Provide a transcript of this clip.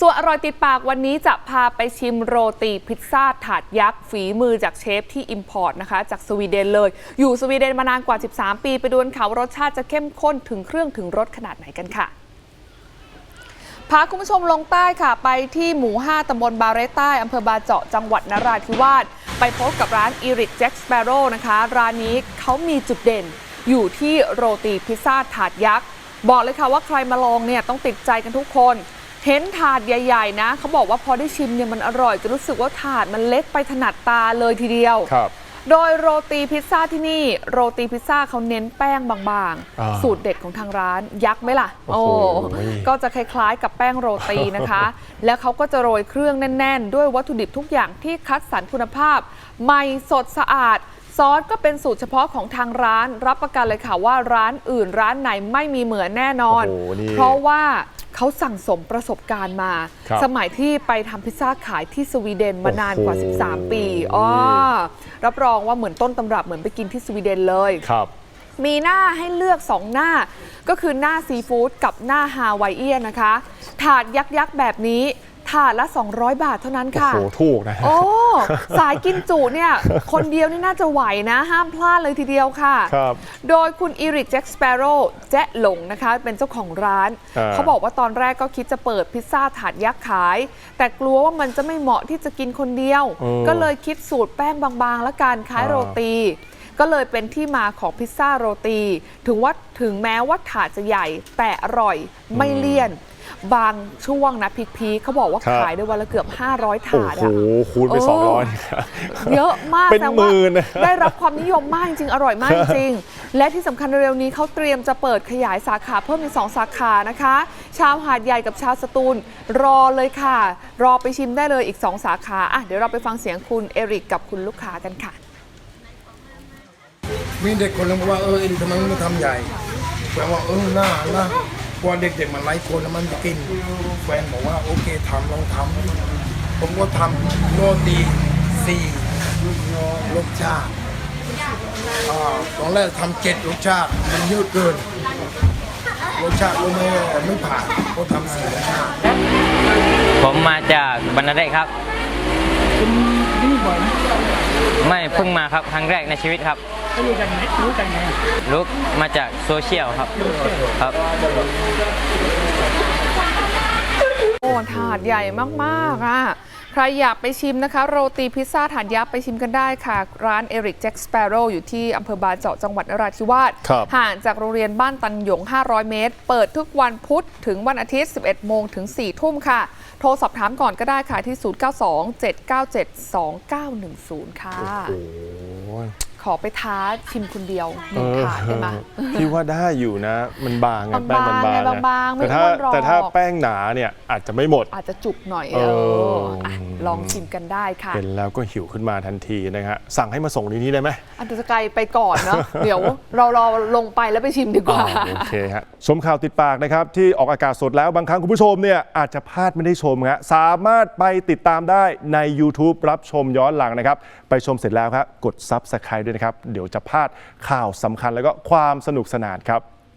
ส่วนอร่อยติดปากวันนี้จะพาไปชิมโรตีพิซซ่าถาดยักษ์ฝีมือจากเชฟที่อิมพอร์ตนะคะ จากสวีเดนเลย อยู่สวีเดนมานานกว่า 13 ปีไปดูกันค่ะว่ารสชาติจะเข้มข้นถึงเครื่องถึงรสขนาดไหนกันค่ะพาคุณผู้ชมลงใต้ค่ะ ไปที่หมู่ 5ตำบลบาเรใต้อำเภอบาเจาะจังหวัดนราธิวาสไปพบกับร้านอีริกแจ็คสเปโร่นะคะ ร้านนี้เขามีจุดเด่น อยู่ที่โรตีพิซซ่าถาดยักษ์ บอกเลยค่ะว่าใครมาลองเนี่ยต้องติดใจกันทุกคน เห็นถาดใหญ่ๆนะเขาบอกว่าพอได้ชิมเนี่ยมันอร่อยจะรู้สึกว่าถาดมันเล็กไปถนัดตาเลยทีเดียว ครับ โดยโรตีพิซซ่าที่นี่โรตีพิซซ่าเขาเน้นแป้งบางอ่าๆ สูตรเด็ดของทางร้านยักษ์ไหมล่ะโอ้โห ก็จะคล้ายๆ กับแป้งโรตีนะคะ แล้วเขาก็จะโรยเครื่องแน่น ๆ ด้วยวัตถุดิบทุกอย่างที่คัดสรรคุณภาพ ใหม่สดสะอาด ซอสก็เป็นสูตรเฉพาะของทางร้าน รับประกันเลยค่ะว่าร้านอื่นร้านไหนไม่มีเหมือนแน่นอน โอ้โหนี่ เพราะว่า เขาสั่งสมประสบการณ์มา ครับสมัยที่ไปทำพิซซ่าขายที่สวีเดนมานานกว่า โอ้โห 13 ปีอ๋อรับรองว่าเหมือนต้นตำรับเหมือนไปกินที่สวีเดนเลย ครับ มีหน้าให้เลือก 2 หน้า ก็คือหน้าซีฟู้ดกับหน้าฮาวายเอียนนะคะ ถาดยักษ์ยักษ์ๆแบบนี้ ถาดละ 200 บาทเท่านั้นโอ้ค่ะโหถูกนะฮะ โอ้ สายกินจุเนี่ย คนเดียวนี่น่าจะไหวนะ ห้ามพลาดเลยทีเดียวค่ะ ครับ โดยคุณอีริกแจ็คสเปโร่แจ๊ะหลงนะคะ เป็นเจ้าของร้าน อ่า เขาบอกว่าตอนแรกก็คิดจะเปิดพิซซ่าถาดยักษ์ขาย แต่กลัวว่ามันจะไม่เหมาะที่จะกินคนเดียวก็เลยคิดสูตรแป้งบางๆ และการคล้ายโรตี ก็เลยเป็นที่มาของพิซซ่าโรตี ถึงว่าถึงแม้ว่าถาดจะใหญ่แต่อร่อยไม่เลี่ยน บางช่วงนะพีคๆเขาบอกว่าครับ ขายได้วันละเกือบ 500โอ้ถาดโหอะคูณไปโอ้สองร้อยครับเยอะมากเป็นแสดงหมื่ว่านนะ ได้รับความนิยมมากจริงๆ อร่อยมากจริงๆ และที่สำคัญเร็วๆนี้เขาเตรียมจะเปิดขยายสาขาเพิ่มเป็น2สาขานะคะ ชาวหาดใหญ่กับชาวสตูล รอเลยค่ะ รอไปชิมได้เลยอีก2สาขาอะเดี๋ยวเราไปฟังเสียงคุณเอริกกับคุณลูกค้ากันค่ะ มีเด็กคนนึงบอกว่าเออเอ็นทำไมไม่ทำใหญ่แฟนว่าเออหน้าหน้า กลัวเด็กๆมันไล่คนแล้วมันจะกิน แฟนบอกว่าโอเคทำลองทำผมก็ทำโรตีสี่รสชาติอ่าตอนแรกทำเจ็ดรสชาติมันเยอะเกิน รสชาติรู้ไหมว่าไม่ผ่านก็ทำสี่รสชาติผมมาจากบรรณเรศครับไม่เพิ่งมาครับครั้งแรกในชีวิตครับ รู้จักไหมรู้จักไหมรู้มาจากโซเชียลครับครับ โอ้ถาดใหญ่มากๆอะ ใครอยากไปชิมนะคะ โรตีพิซซ่าถาดยักษ์ไปชิมกันได้ค่ะ ร้านเอริกแจ็คสเปโร่อยู่ที่อำเภอบาเจาะจังหวัดนราธิวาส ครับ ห่างจากโรงเรียนบ้านตันหยง 500 เมตร เปิดทุกวันพุธถึงวันอาทิตย์ 11 โมงถึง 4 ทุ่มค่ะ โทรสอบถามก่อนก็ได้ค่ะที่ 092-797-2910 ค่ะ โอ้โหขอไปท้าชิมคนเดียวหนึ่งถาดได้ไหม พี่ว่าได้อยู่นะ มันบางไงบางๆแป้งมันบางไงบางๆไม่แต่ถ้าอ้วนหรอก แต่ถ้าแป้งหนาเนี่ยอาจจะไม่หมด อาจจะจุกหน่อยเอเออออะลองชิมกันได้ค่ะ เห็นแล้วก็หิวขึ้นมาทันทีนะฮะสั่งให้มาส่งที่นี่ได้ไหมอันตรกายไปก่อนเนาะ เดี๋ยวเรารอลงไปแล้วไปชิมดีกว่าอ่า โอเคฮะชมข่าวติดปากนะครับ ที่ออกอากาศสดแล้วบางครั้งคุณผู้ชมเนี่ยอาจจะพลาดไม่ได้ชมฮะสามารถไปติดตามได้ใน YouTube รับชมย้อนหลังนะครับ ไปชมเสร็จแล้วครับกด Subscribe ด้วยนะครับ เดี๋ยวจะพลาดข่าวสำคัญแล้วก็ความสนุกสนานครับ